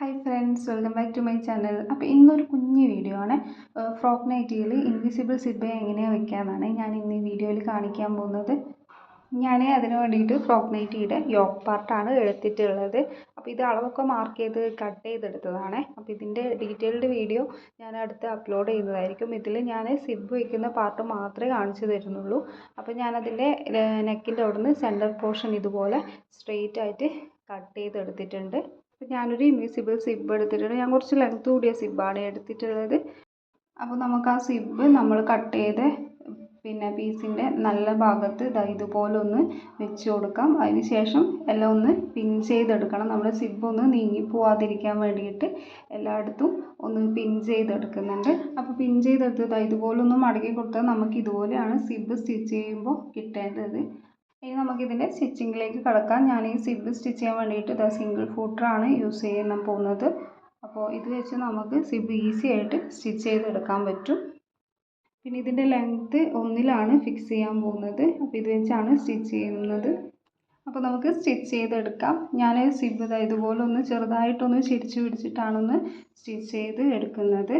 Hi friends welcome back to my channel അപ്പോൾ ഇന്നൊരു കുഞ്ഞു വീഡിയോ ആണ്. ഫ്രോക്ക് നൈറ്റിയിൽ ഇൻവിസിബിൾ സിബ് എങ്ങനെയാണ് വെക്കാമെന്നാണ് ഞാൻ ഇന്ന് ഈ വീഡിയോയിൽ കാണിക്കാൻ പോകുന്നത്. ഞാൻ അതിന് വേണ്ടിയിട്ട് ഫ്രോക്ക് നൈറ്റിയുടെ യോക്ക് പാർട്ടാണ് എടുത്തിട്ടുള്ളത്. അപ്പോൾ ഇത് അളവൊക്കെ മാർക്ക് ചെയ്ത് കട്ട് ചെയ്തെടുത്തതാണ്. അപ്പോൾ ഇതിന്റെ ഡീറ്റെയിൽഡ് വീഡിയോ ഞാൻ അടുത്ത് അപ്ലോഡ് ചെയ്യുന്നതായിരിക്കും ഇതിൽ ഞാൻ സിബ് വയ്ക്കുന്ന പാർട്ട് മാത്രമേ കാണിച്ചു തരുന്നുള്ളൂ. അപ്പോൾ ഞാനതിന്റെ നെക്കിന്റെ അവിടുന്ന് സെന്റർ പോർഷൻ ഇതുപോലെ സ്ട്രെയിറ്റ് ആയിട്ട് കട്ട് ചെയ്തെടുത്തിട്ടുണ്ട്. അപ്പോൾ ഞാനൊരു ഇൻവിസിബിൾ സിബ് എടുത്തിട്ടുണ്ട്. ഞാൻ കുറച്ച് ലെങ്ത് കൂടിയ സിബ്ബാണ് എടുത്തിട്ടുള്ളത്. അപ്പോൾ നമുക്ക് ആ സിബ് നമ്മൾ കട്ട് ചെയ്ത് പിന്നെ പീസിന്റെ നല്ല ഭാഗത്ത് ഇതാ ഇതുപോലെ ഒന്ന് വെച്ച് കൊടുക്കാം. അതിന് ശേഷം എല്ലാം ഒന്ന് പിൻ ചെയ്തെടുക്കണം. നമ്മുടെ സിബ് ഒന്ന് നീങ്ങി പോവാതിരിക്കാൻ വേണ്ടിയിട്ട് എല്ലായിടത്തും ഒന്ന് പിൻ ചെയ്തെടുക്കുന്നുണ്ട്. അപ്പോൾ പിൻ ചെയ്തെടുത്ത് ഇതുപോലെ ഒന്ന് മടക്കി കൊടുത്താൽ നമുക്ക് ഇതുപോലെയാണ് സിബ് സ്റ്റിച്ച് ചെയ്യുമ്പോൾ കിട്ടേണ്ടത്. ഇനി നമുക്കിതിന്റെ സ്റ്റിച്ചിങ്ങിലേക്ക് കടക്കാം. ഞാൻ ഈ സിബ് സ്റ്റിച്ച് ചെയ്യാൻ വേണ്ടിയിട്ട് ഇതാ സിംഗിൾ ഫൂട്ടറാണ് യൂസ് ചെയ്യാൻ പോകുന്നത്. അപ്പോൾ ഇത് വെച്ച് നമുക്ക് സിബ് ഈസി ആയിട്ട് സ്റ്റിച്ച് ചെയ്തെടുക്കാൻ പറ്റും. പിന്നെ ഇതിന്റെ ലെങ്ത്ത് ഒന്നിലാണ് ഫിക്സ് ചെയ്യാൻ പോകുന്നത്. അപ്പോൾ ഇത് വെച്ചാണ് സ്റ്റിച്ച് ചെയ്യുന്നത്. അപ്പോൾ നമുക്ക് സ്റ്റിച്ച് ചെയ്തെടുക്കാം. ഞാൻ സിബ് ഇതുപോലെ ഒന്ന് ചെറുതായിട്ടൊന്ന് ചിരിച്ച് പിടിച്ചിട്ടാണൊന്ന് സ്റ്റിച്ച് ചെയ്ത് എടുക്കുന്നത്.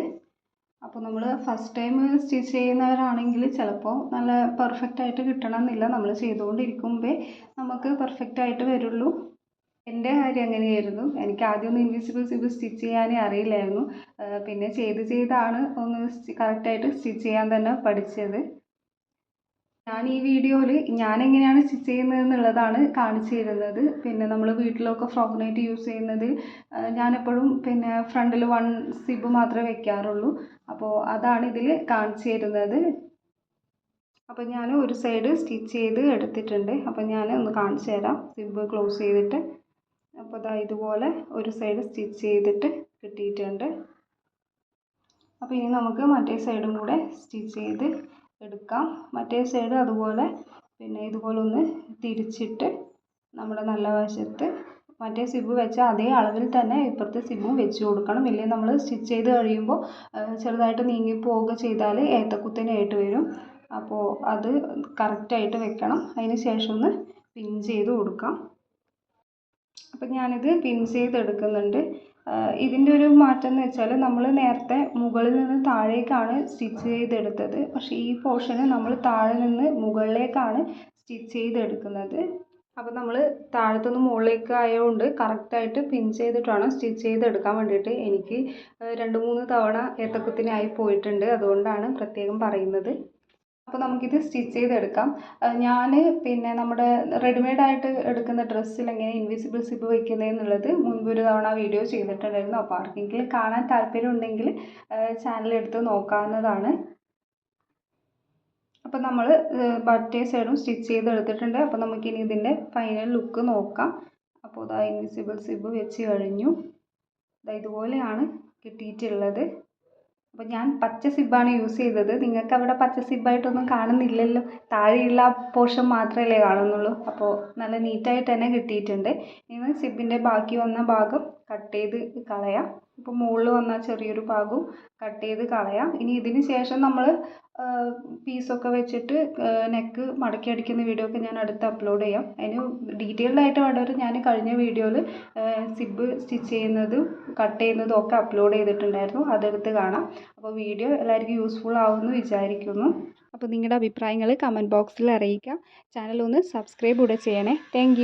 അപ്പോൾ നമ്മൾ ഫസ്റ്റ് ടൈം സ്റ്റിച്ച് ചെയ്യുന്നവരാണെങ്കിൽ ചിലപ്പോൾ നല്ല പെർഫെക്റ്റ് ആയിട്ട് കിട്ടണമെന്നില്ല. നമ്മൾ ചെയ്തുകൊണ്ടിരിക്കുമ്പേ നമുക്ക് പെർഫെക്റ്റ് ആയിട്ട് വരുള്ളൂ. എന്റെ കാര്യം അങ്ങനെയായിരുന്നു എനിക്ക് ആദ്യമൊന്നും ഇൻവിസിബിൾ സിബിൾ സ്റ്റിച്ച് ചെയ്യാനേ അറിയില്ലായിരുന്നു. പിന്നെ ചെയ്ത് ചെയ്താണ് ഒന്ന് കറക്റ്റായിട്ട് സ്റ്റിച്ച് ചെയ്യാൻ തന്നെ പഠിച്ചത്. ഞാൻ ഈ വീഡിയോയിൽ ഞാൻ എങ്ങനെയാണ് സ്റ്റിച്ച് ചെയ്യുന്നത് എന്നുള്ളതാണ് കാണിച്ചു തരുന്നത്. പിന്നെ നമ്മൾ വീട്ടിലൊക്കെ ഫ്രോക്ക് നൈറ്റ് യൂസ് ചെയ്യുന്നത് ഞാനെപ്പോഴും പിന്നെ ഫ്രണ്ടിൽ വൺ സിബ് മാത്രമേ വെക്കാറുള്ളൂ. അപ്പോൾ അതാണ് ഇതിൽ കാണിച്ചു തരുന്നത്. അപ്പോൾ ഞാൻ ഒരു സൈഡ് സ്റ്റിച്ച് ചെയ്ത് എടുത്തിട്ടുണ്ട്. അപ്പോൾ ഞാൻ ഒന്ന് കാണിച്ചു തരാം. സിബ് ക്ലോസ് ചെയ്തിട്ട്. അപ്പോൾ ഇതാ ഇതുപോലെ ഒരു സൈഡ് സ്റ്റിച്ച് ചെയ്തിട്ട് കിട്ടിയിട്ടുണ്ട്. അപ്പോൾ ഇനി നമുക്ക് മറ്റേ സൈഡും കൂടെ സ്റ്റിച്ച് ചെയ്ത് എടുക്കാം. മറ്റേ സൈഡ് അതുപോലെ പിന്നെ ഇതുപോലെ ഒന്ന് തിരിച്ചിട്ട് നമ്മുടെ നല്ല വശത്ത് മറ്റേ സിബ് വെച്ച അതേ അളവിൽ തന്നെ ഇപ്പുറത്തെ സിബും വെച്ച് കൊടുക്കണം. ഇല്ലെങ്കിൽ നമ്മൾ സ്റ്റിച്ച് ചെയ്ത് കഴിയുമ്പോൾ ചെറുതായിട്ട് നീങ്ങി പോവുക ചെയ്താൽ ഏത്തക്കുത്തനായിട്ട് വരും. അപ്പോൾ അത് കറക്റ്റായിട്ട് വെക്കണം. അതിന് ശേഷം ഒന്ന് പിൻ ചെയ്ത് കൊടുക്കാം. അപ്പം ഞാനിത് പിൻ ചെയ്തെടുക്കുന്നുണ്ട്. ഇതിന്റെ ഒരു മാറ്റം എന്ന് വെച്ചാൽ നമ്മൾ നേരത്തെ മുകളിൽ നിന്ന് താഴേക്കാണ് സ്റ്റിച്ച് ചെയ്തെടുത്തത്. പക്ഷേ ഈ പോർഷന് നമ്മൾ താഴെ നിന്ന് മുകളിലേക്കാണ് സ്റ്റിച്ച് ചെയ്തെടുക്കുന്നത്. അപ്പോൾ നമ്മൾ താഴത്തുനിന്ന് മുകളിലേക്ക് ആയതുകൊണ്ട് കറക്റ്റായിട്ട് പിൻ ചെയ്തിട്ടാണ് സ്റ്റിച്ച് ചെയ്തെടുക്കാൻ വേണ്ടിയിട്ട് എനിക്ക് രണ്ട് മൂന്ന് തവണ ഏത്തക്കുത്തിനായി പോയിട്ടുണ്ട്. അതുകൊണ്ടാണ് പ്രത്യേകം പറയുന്നത്. അപ്പോൾ നമുക്കിത് സ്റ്റിച്ച് ചെയ്തെടുക്കാം. ഞാൻ പിന്നെ നമ്മുടെ റെഡിമെയ്ഡ് ആയിട്ട് എടുക്കുന്ന ഡ്രസ്സിൽ എങ്ങനെ ഇൻവിസിബിൾ സിബ് വയ്ക്കുന്നതെന്നുള്ളത് മുൻപ് ഒരു തവണ വീഡിയോ ചെയ്തിട്ടുണ്ടായിരുന്നു. അപ്പോൾ ആർക്കെങ്കിലും കാണാൻ താല്പര്യം ഉണ്ടെങ്കിൽ ചാനൽ എടുത്ത് നോക്കാവുന്നതാണ്. അപ്പോൾ നമ്മൾ ബട്ടേ സൈഡും സ്റ്റിച്ച് ചെയ്തെടുത്തിട്ടുണ്ട്. അപ്പോൾ നമുക്കിനി ഇതിന്റെ ഫൈനൽ ലുക്ക് നോക്കാം. അപ്പോൾ ഇൻവിസിബിൾ സിബ് വെച്ച് കഴിഞ്ഞു. ഇതാ ഇതുപോലെയാണ് കിട്ടിയിട്ടുള്ളത്. അപ്പോൾ ഞാൻ പച്ച സിബ്ബാണ് യൂസ് ചെയ്തത്. നിങ്ങൾക്ക് അവിടെ പച്ച സിബ്ബായിട്ടൊന്നും കാണുന്നില്ലല്ലോ. താഴെയുള്ള പോർഷൻ മാത്രമല്ലേ കാണുന്നുള്ളൂ. അപ്പോൾ നല്ല നീറ്റായിട്ട് തന്നെ കിട്ടിയിട്ടുണ്ട്. ഇനി സിബിന്റെ ബാക്കി വന്ന ഭാഗം കട്ട് ചെയ്ത് കളയാം. ഇപ്പോൾ മുകളിൽ വന്ന ചെറിയൊരു ഭാഗവും കട്ട് ചെയ്ത് കളയാം. ഇനി ഇതിന് ശേഷം നമ്മൾ പീസൊക്കെ വെച്ചിട്ട് നെക്ക് മടക്കി അടിക്കുന്ന വീഡിയോ ഒക്കെ ഞാൻ അടുത്ത് അപ്ലോഡ് ചെയ്യാം. അതിന് ഡീറ്റെയിൽഡ് ആയിട്ട് വേണ്ടവർ ഞാൻ കഴിഞ്ഞ വീഡിയോയിൽ സിബ് സ്റ്റിച്ച് ചെയ്യുന്നതും കട്ട് ചെയ്യുന്നതും ഒക്കെ അപ്ലോഡ് ചെയ്തിട്ടുണ്ടായിരുന്നു. അതെടുത്ത് കാണാം. അപ്പോൾ വീഡിയോ എല്ലാവർക്കും യൂസ്ഫുൾ ആവുമെന്ന് വിചാരിക്കുന്നു. അപ്പോൾ നിങ്ങളുടെ അഭിപ്രായങ്ങൾ കമന്റ് ബോക്സിൽ അറിയിക്കാം. ചാനൽ ഒന്ന് സബ്സ്ക്രൈബ് കൂടെ ചെയ്യണേ. താങ്ക്